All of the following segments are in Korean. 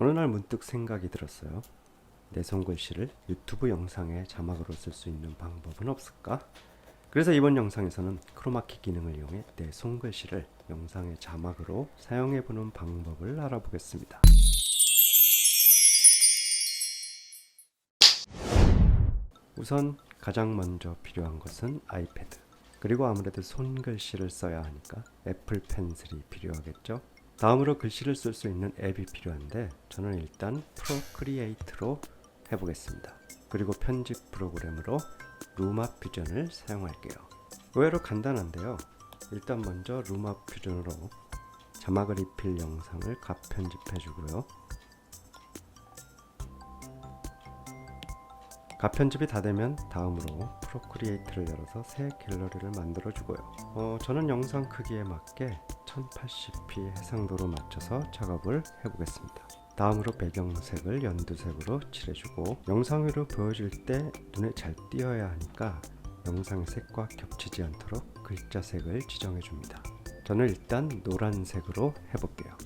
어느 날 문득 생각이 들었어요. 내 손글씨를 유튜브 영상의 자막으로 쓸 수 있는 방법은 없을까? 그래서 이번 영상에서는 크로마키 기능을 이용해 내 손글씨를 영상의 자막으로 사용해 보는 방법을 알아보겠습니다. 우선 가장 먼저 필요한 것은 아이패드. 그리고 아무래도 손글씨를 써야 하니까 애플 펜슬이 필요하겠죠. 다음으로 글씨를 쓸 수 있는 앱이 필요한데 저는 일단 프로크리에이트로 해보겠습니다. 그리고 편집 프로그램으로 루마 퓨전을 사용할게요. 의외로 간단한데요. 일단 먼저 루마 퓨전으로 자막을 입힐 영상을 가 편집해 주고요. 가 편집이 다 되면 다음으로 프로크리에이트를 열어서 새 갤러리를 만들어 주고요. 어, 저는 영상 크기에 맞게 1080p 해상도로 맞춰서 작업을 해보겠습니다. 다음으로 배경색을 연두색으로 칠해주고 영상 위로 보여질 때 눈에 잘 띄어야 하니까 영상 색과 겹치지 않도록 글자 색을 지정해 줍니다. 저는 일단 노란색으로 해볼게요.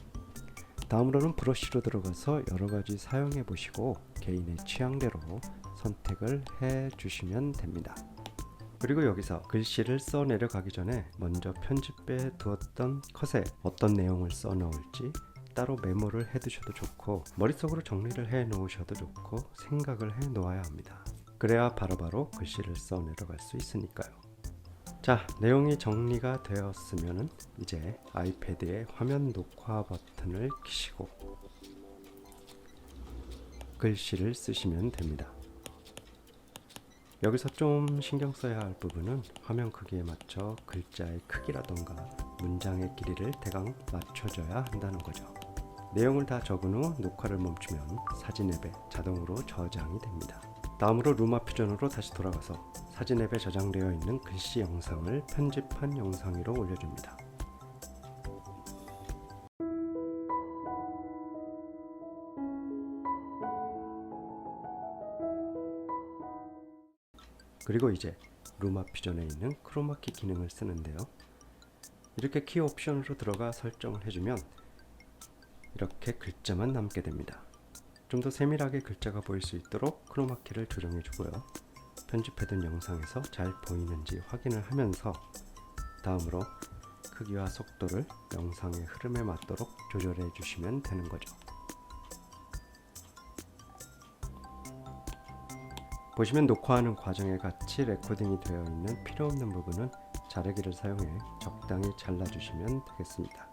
다음으로는 브러쉬로 들어가서 여러 가지 사용해 보시고 개인의 취향대로 선택을 해 주시면 됩니다. 그리고 여기서 글씨를 써 내려가기 전에 먼저 편집해 두었던 컷에 어떤 내용을 써 넣을지 따로 메모를 해 두셔도 좋고 머릿속으로 정리를 해 놓으셔도 좋고 생각을 해 놓아야 합니다. 그래야 바로바로 글씨를 써 내려갈 수 있으니까요. 자, 내용이 정리가 되었으면 이제 아이패드의 화면 녹화 버튼을 키시고 글씨를 쓰시면 됩니다. 여기서 좀 신경 써야 할 부분은 화면 크기에 맞춰 글자의 크기라던가 문장의 길이를 대강 맞춰줘야 한다는 거죠. 내용을 다 적은 후 녹화를 멈추면 사진 앱에 자동으로 저장이 됩니다. 다음으로 루마 퓨전으로 다시 돌아가서 사진 앱에 저장되어 있는 글씨 영상을 편집한 영상 위로 올려줍니다. 그리고 이제 루마 퓨전에 있는 크로마키 기능을 쓰는데요. 이렇게 키 옵션으로 들어가 설정을 해주면 이렇게 글자만 남게 됩니다. 좀 더 세밀하게 글자가 보일 수 있도록 크로마키를 조정해 주고요. 편집해둔 영상에서 잘 보이는지 확인을 하면서 다음으로 크기와 속도를 영상의 흐름에 맞도록 조절해 주시면 되는 거죠. 보시면 녹화하는 과정에 같이 레코딩이 되어 있는 필요 없는 부분은 자르기를 사용해 적당히 잘라주시면 되겠습니다.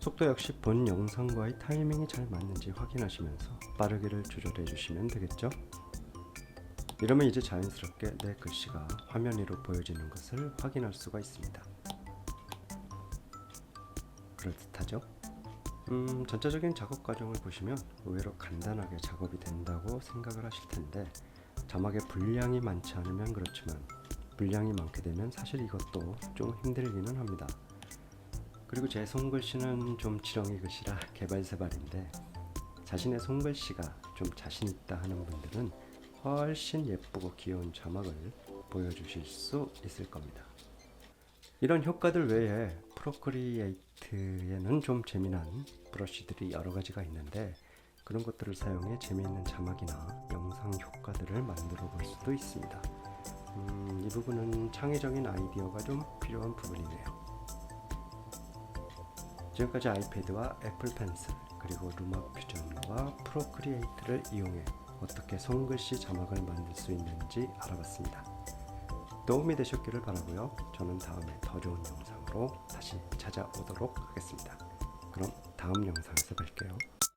속도 역시 본 영상과의 타이밍이 잘 맞는지 확인하시면서 빠르기를 조절해 주시면 되겠죠? 이러면 이제 자연스럽게 내 글씨가 화면 위로 보여지는 것을 확인할 수가 있습니다. 그럴듯하죠? 음, 전체적인 작업 과정을 보시면 의외로 간단하게 작업이 된다고 생각을 하실 텐데 자막의 분량이 많지 않으면 그렇지만 분량이 많게 되면 사실 이것도 좀 힘들기는 합니다. 그리고 제 손글씨는 좀 지렁이 글씨라 개발세발인데 자신의 손글씨가 좀 자신 있다 하는 분들은 훨씬 예쁘고 귀여운 자막을 보여주실 수 있을 겁니다. 이런 효과들 외에 프로크리에이트에는 좀 재미난 브러쉬들이 여러 가지가 있는데 그런 것들을 사용해 재미있는 자막이나 영상 효과들을 만들어 볼 수도 있습니다. 음, 이 부분은 창의적인 아이디어가 좀 필요한 부분이네요. 지금까지 아이패드와 애플 펜슬 그리고 루마 퓨전과 프로크리에이트를 이용해 어떻게 손글씨 자막을 만들 수 있는지 알아봤습니다. 도움이 되셨기를 바라고요. 저는 다음에 더 좋은 영상으로 다시 찾아오도록 하겠습니다. 그럼 다음 영상에서 뵐게요.